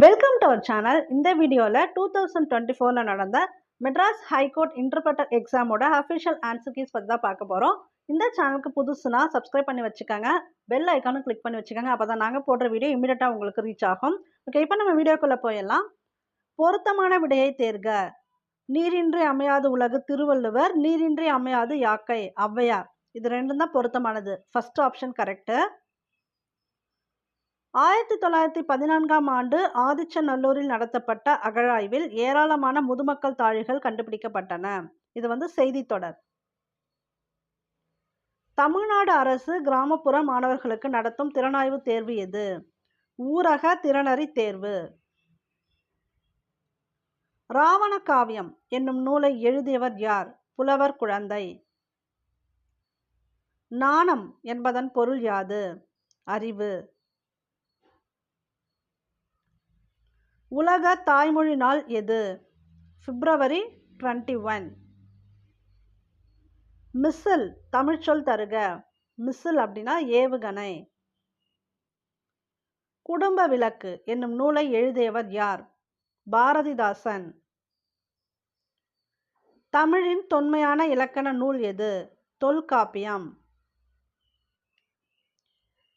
Welcome to our channel இந்த வீடியோவில் two thousand twenty ஃபோரில் நடந்த மெட்ராஸ் ஹைகோர்ட் இன்டர்பிரட்டர் எக்ஸாமோட அஃபிஷியல் ஆன்சர் கீஸ் பற்றி தான் பார்க்க போகிறோம் இந்த சேனலுக்கு புதுசுனா சப்ஸ்கிரைப் பண்ணி வச்சுக்கோங்க. பெல் ஐக்கானும் கிளிக் பண்ணி வச்சுக்கோங்க. அப்போ தான் நாங்கள் போடுற வீடியோ இமீடியட்டாக உங்களுக்கு ரீச் ஆகும். ஓகே இப்போ நம்ம வீடியோக்குள்ளே போயிடலாம். பொருத்தமான விடையை தேர்க. நீரின்றி அமையாது உலகு திருவள்ளுவர் நீரின்றி அமையாது யாக்கை ஔவையார். இது ரெண்டும் தான் பொருத்தமானது. ஃபஸ்ட் ஆப்ஷன் கரெக்டு ஆயிரத்தி தொள்ளாயிரத்தி பதினான்காம் ஆண்டு ஆதிச்சநல்லூரில் நடத்தப்பட்ட அகழாய்வில் ஏராளமான முதுமக்கள் தாழிகள் கண்டுபிடிக்கப்பட்டன. இது வந்து செய்தி தொடர் தமிழ்நாடு அரசு கிராமப்புற மாணவர்களுக்கு நடத்தும் திறனாய்வு தேர்வு எது? ஊரக திறனறி தேர்வு. ராவண காவியம் என்னும் நூலை எழுதியவர் யார்? புலவர் குழந்தை. நாணம் என்பதன் பொருள் யாது? அறிவு. உலக தாய்மொழி நாள் எது? February twenty one. மிஸ்ஸில் தமிழ்ச்சொல் தருக. மிஸ்ஸில் அப்படின்னா ஏவுகணை. குடும்ப விளக்கு என்னும் நூலை எழுதியவர் யார்? பாரதிதாசன். தமிழின் தொன்மையான இலக்கண நூல் எது? தொல்காப்பியம்.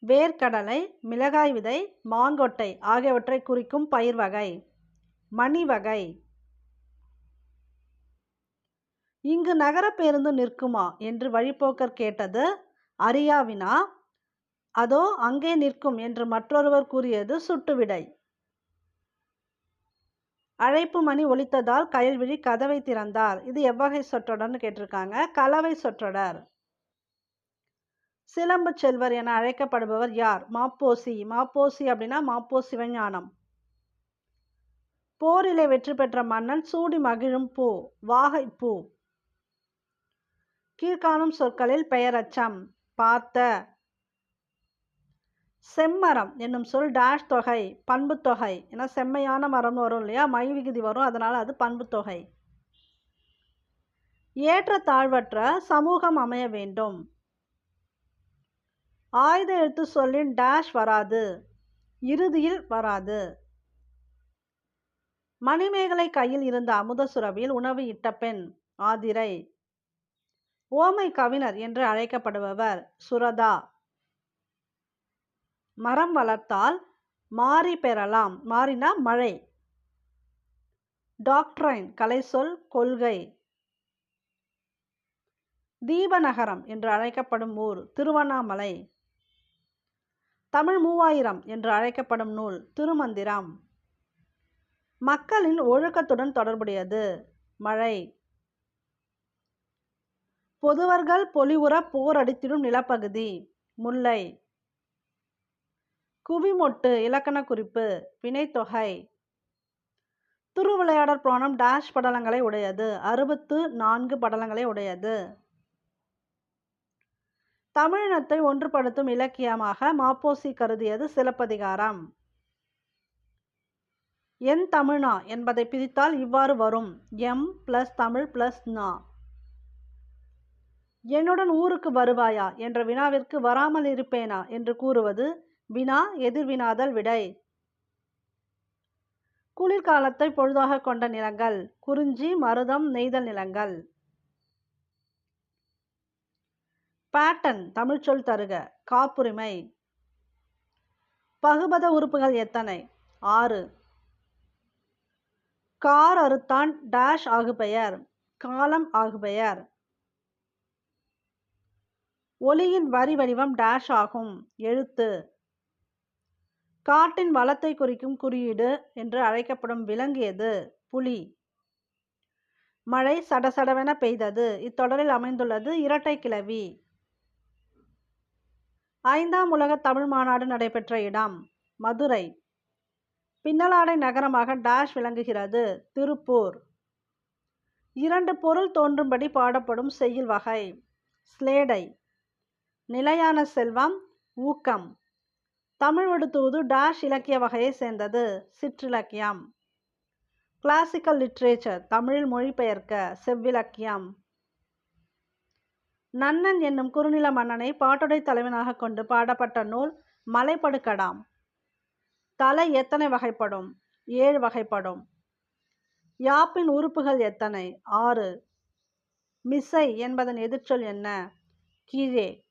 வேர்க்கடலை மிளகாய் விதை மாங்கொட்டை ஆகியவற்றை குறிக்கும் பயிர் வகை. மணி வகை. இங்கு நகர பேருந்து நிற்குமா? என்று வழிப்போக்கர் கேட்டது அரியாவினா அதோ அங்கே நிற்கும் என்று மற்றொருவர் கூறியது சுட்டுவிடை அழைப்பு மணி ஒலித்ததால் கயல்விழி கதவை திறந்தார். இது எவ்வகை சொற்றொடர்னு கேட்டிருக்காங்க. கலவை சொற்றொடர். சிலம்பு செல்வர் என அழைக்கப்படுபவர் யார்? மாப்போசி. மாப்போசி அப்படின்னா மாப்போ சிவஞானம். போரிலே வெற்றி பெற்ற மன்னன் சூடி மகிழும் பூ வாகை பூ. கீழ்காணும் சொற்களில் பெயரச்சம். பார்த்த செம்மரம் என்னும் சொல் டேஷ் தொகை பண்பு தொகை. ஏன்னா செம்மையான மரம்னு வரும் இல்லையா? மை விகுதி வரும். அதனால் அது பண்பு தொகை. ஏற்ற தாழ்வற்ற சமூகம் அமைய வேண்டும். ஆயுத எழுத்து சொல்லின் டேஷ் வராது. இறுதியில் வராது. மணிமேகலை கையில் இருந்த அமுத சுரபியில் உணவு இட்ட பெண் ஆதிரை. ஓமை கவிஞர் என்று அழைக்கப்படுபவர் சுரதா. மரம் வளர்த்தால் மாறி பெறலாம் மாறினா மழை. டாக்ட்ரைன் கலை சொல் கொள்கை. தீபநகரம் என்று அழைக்கப்படும் ஊர் திருவண்ணாமலை. தமிழ் மூவாயிரம் என்று அழைக்கப்படும் நூல் திருமந்திரம். மக்களின் ஒழுக்கத்துடன் தொடர்புடையது. மழை. பொதுவர்கள் பொலிவுற போர் அடித்திடும் நிலப்பகுதி. முல்லை. குவிமொட்டு இலக்கண குறிப்பு. வினைத்தொகை. திருவிளையாடற் புராணம் டேஷ் படலங்களை உடையது. அறுபத்து நான்கு படலங்களை உடையது. தமிழினத்தை ஒன்றுபடுத்தும் இலக்கியமாக மாப்போசி கருதியது சிலப்பதிகாரம். என் தமிழ்நா என்பதை பிரித்தால் இவ்வாறு வரும். எம் பிளஸ் தமிழ் பிளஸ் நா. என்னுடன் ஊருக்கு வருவாயா என்ற வினாவிற்கு வராமல் இருப்பேனா என்று கூறுவது வினா எதிர்வினாதல் விடை. குளிர்காலத்தை பொழுதாக கொண்ட நிலங்கள். குறிஞ்சி மருதம் நெய்தல் நிலங்கள். பேட்டன் தமிழ்ச்சொல் தருக காப்புரிமை. பகுபத உறுப்புகள் எத்தனை? ஆறு. கார் அறுத்தான் டேஷ் ஆகுபெயர் காலம் ஆகுபெயர். ஒளியின் வரி வடிவம் டேஷ் ஆகும் எழுத்து. காட்டின் வளத்தை குறிக்கும் குறியீடு என்று அழைக்கப்படும் விலங்கு எது? புலி. மழை சடசடவென பெய்தது இத்தொடரில் அமைந்துள்ளது இரட்டை கிளவி. ஐந்தாம் உலக தமிழ் மாநாடு நடைபெற்ற இடம் மதுரை. பின்னலாடை நகரமாக டாஷ் விளங்குகிறது. திருப்பூர். இரண்டு பொருள் தோன்றும்படி பாடப்படும் செய்யுள் வகை ஸ்லேடை நிலையான செல்வம் ஊக்கம். தமிழ் விடுத்துவது டாஷ் இலக்கிய வகையை சேர்ந்தது சிற்றிலக்கியம். கிளாசிக்கல் லிட்ரேச்சர் தமிழில் மொழிபெயர்க்க செவ்விலக்கியம். நன்னன் என்னும் குறுநில மன்னனை பாட்டுடை தலைவனாக கொண்டு பாடப்பட்ட நூல் மலைப்படுக்கடாம் தலை எத்தனை வகைப்படும்? ஏழு வகைப்படும். யாப்பின் உறுப்புகள் எத்தனை? ஆறு. மிசை என்பதன் எதிர்ச்சொல் என்ன? கீழே.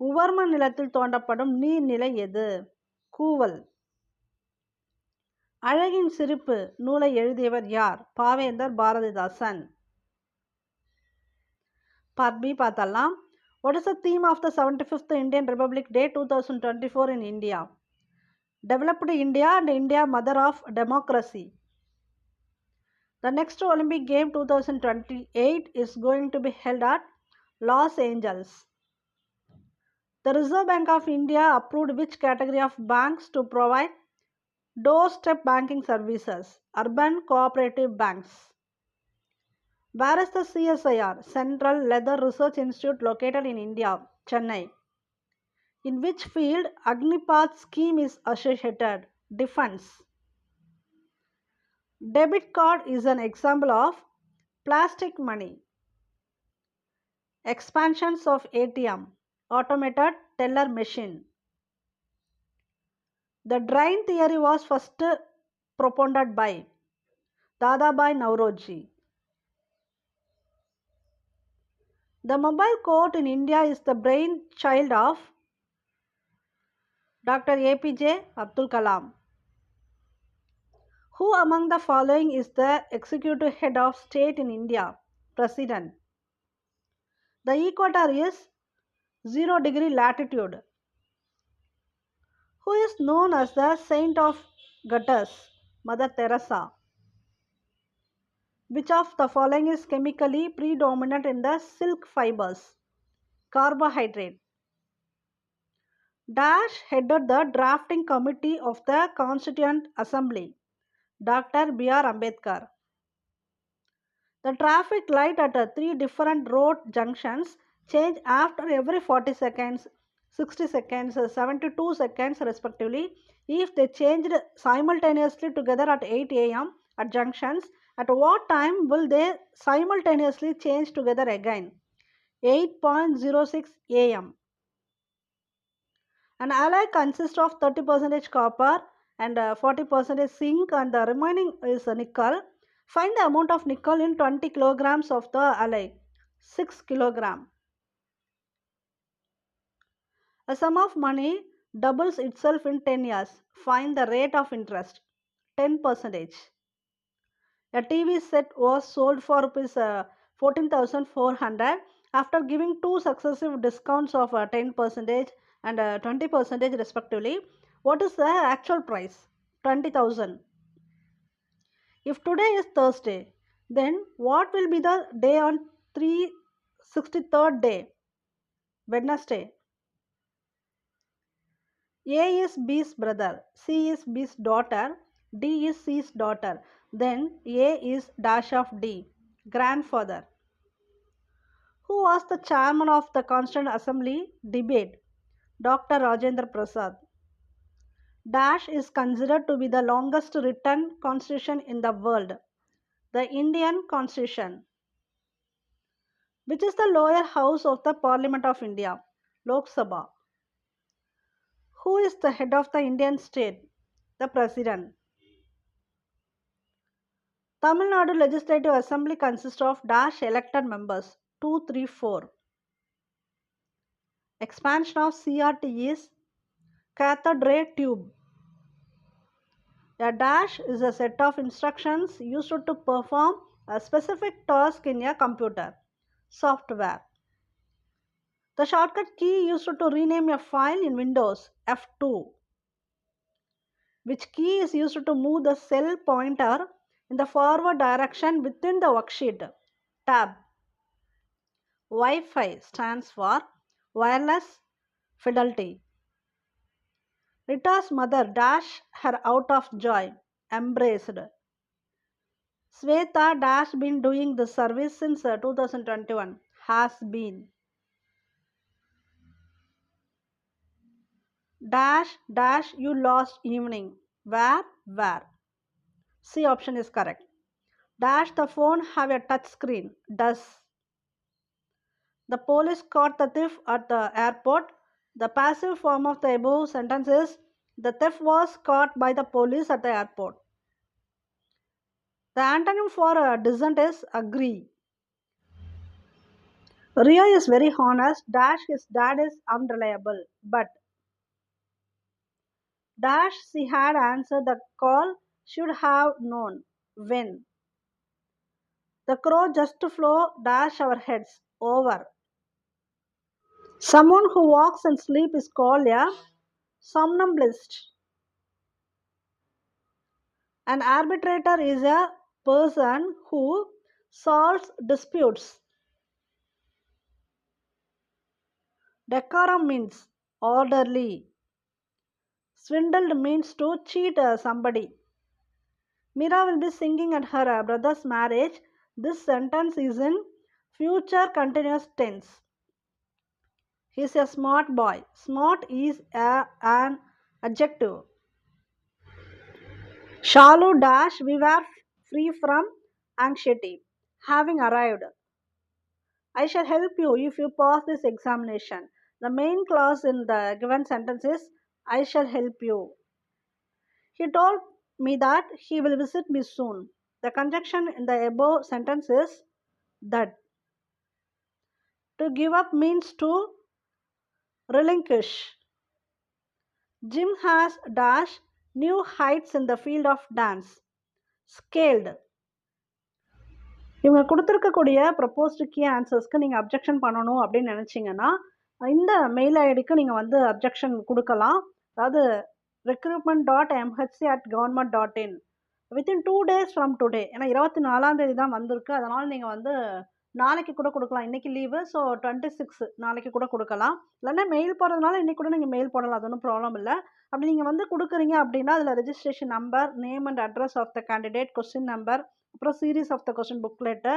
உவர்ம நிலத்தில் தோண்டப்படும் நீர்நிலை எது? கூவல். அழகின் சிரிப்பு. நூலை எழுதியவர் யார்? பாவேந்தர் பாரதிதாசன். பார்ட் பி பார்த்தலாம் What is the theme of the 75th Indian Republic Day 2024 in India? Developed India and India mother of democracy. The next Olympic Game 2028 is going to be held at Los Angeles. The Reserve Bank of India approved which category of banks to provide doorstep banking services? Urban cooperative banks. Where is the CSIR, Central Leather Research Institute located in India, Chennai? In which field Agnipath scheme is associated? Defense. Debit card is an example of plastic money. Expansions of ATM, automated teller machine. The drain theory was first propounded by Dadabhai Nauroji. The mobile court in India is the brainchild of Dr. APJ Abdul Kalam. Who among the following is the executive head of state in India? President. The equator is 0 degree latitude. Who is known as the saint of gutters? Mother Teresa. Which of the following is chemically predominant in the silk fibers? Carbohydrate. Dash headed the drafting committee of the Constituent Assembly. Dr. B.R. Ambedkar. The traffic light at uh, three different road junctions change after every 40 seconds, 60 seconds, uh, 72 seconds respectively. If they changed simultaneously together at 8 am at junctions, at what time will they simultaneously change together again? 8.06 am. An alloy consists of 30% copper and uh, 40% zinc and the remaining is uh, nickel. Find the amount of nickel in 20 kilograms of the alloy. 6 kilogram. A sum of money doubles itself in 10 years. Find the rate of interest. 10 percentage. A TV set was sold for rupees uh, 14,400 after giving two successive discounts of uh, 10 percentage and uh, 20 percentage respectively. What is the actual price? 20,000. If today is Thursday, then what will be the day on 363rd day? Wednesday. A is B's brother, C is B's daughter, D is C's daughter. Then A is dash of D, grandfather. Who was the chairman of the Constituent Assembly debate? Dr. Rajendra Prasad. Dash is considered to be the longest written constitution in the world. The Indian Constitution. Which is the lower house of the Parliament of India? Lok Sabha. Who is the head of the Indian state? The President. Tamil Nadu Legislative Assembly consists of dash elected members 2, 3, 4. Expansion of CRT is cathode ray tube. A dash is a set of instructions used to perform a specific task in a computer software. The shortcut key used to rename a file in Windows F2. Which key is used to move the cell pointer in the forward direction within the worksheet? Tab. Wi-Fi stands for wireless fidelity. Rita's mother dash her out of joy, embraced. Sweta dash been doing the service since uh, 2021, has been. Dash dash you lost evening, where where. C option is correct. Dash the phone have a touch screen, does. The police caught the thief at the airport. The passive form of the above sentence is The thief was caught by the police at the airport. The antonym for uh, dissent is agree. Rio is very honest. Dash his dad is unreliable. But Dash she had answered the call should have known when. The crow just flew dash our heads over. Someone who walks and sleep is called a somnambulist. An arbitrator is a person who solves disputes. Decorum means orderly. Swindled means to cheat uh, somebody. Mira will be singing at her uh, brother's marriage. This sentence is in future continuous tense. He is a smart boy. Smart is a, an adjective. Shalu dash we were free from anxiety, having arrived. I shall help you if you pass this examination. The main clause in the given sentence is I shall help you. He told me that he will visit me soon. The conjunction in the above sentence is that. To give up means to relinquish. Jim has dash new heights in the field of dance. Scaled. இவங்க கொடுத்துருக்கக்கூடிய proposed key ஆன்சர்ஸ்க்கு நீங்கள் objection பண்ணணும் அப்படின்னு நினச்சிங்கன்னா இந்த mail ஐடிக்கு நீங்கள் வந்து அப்ஜெக்ஷன் கொடுக்கலாம் அதாவது recruitment dot MHC at government dot in within two days from today ஏன்னா இருபத்தி நாலாம் தேதி தான் வந்திருக்கு. அதனால் நீங்கள் வந்து நாளைக்கு கூட கொடுக்கலாம். இன்றைக்கி லீவு ஸோ டுவெண்ட்டி சிக்ஸ் நாளைக்கு கூட கொடுக்கலாம். இல்லைன்னா மெயில் போடுறதுனால இன்றைக்கி கூட நீங்கள் மெயில் போடலாம். அது ஒன்றும் ப்ராப்ளம் இல்லை. அப்படி நீங்கள் வந்து கொடுக்குறீங்க அப்படின்னா அதில் registration number name and address of the candidate question number அப்புறம் series of the question booklet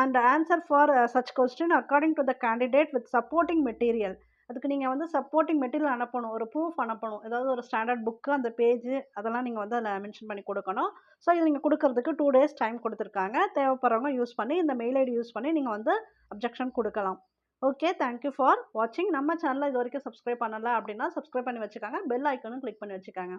and answer for such question according to the candidate with supporting material அதுக்கு நீங்கள் வந்து சப்போர்ட்டிங் மெட்டீரியல் அனுப்பணும் ஒரு ப்ரூஃப் அனுப்பணும். ஏதாவது ஒரு ஸ்டாண்டர்ட் புக்கு அந்த பேஜ் அதெல்லாம் நீங்கள் வந்து அதில் மென்ஷன் பண்ணி கொடுக்கணும். ஸோ இது நீங்கள் கொடுக்கறதுக்கு டூ டேஸ் டைம் கொடுத்துருக்காங்க. தேவைப்படுறவங்க யூஸ் பண்ணி இந்த மெயில் ஐடி யூஸ் பண்ணி நீங்கள் வந்து அப்ஜெக்ஷன் கொடுக்கலாம். ஓகே தேங்க்யூ ஃபார் வாட்சிங் நம்ம சேனலில் இது வரைக்கும் சப்ஸ்கிரைப் பண்ணலை அப்படின்னா சப்ஸ்கிரைப் பண்ணி வச்சுக்காங்க. பெல் ஐக்கனும் கிளிக் பண்ணி வச்சுக்காங்க.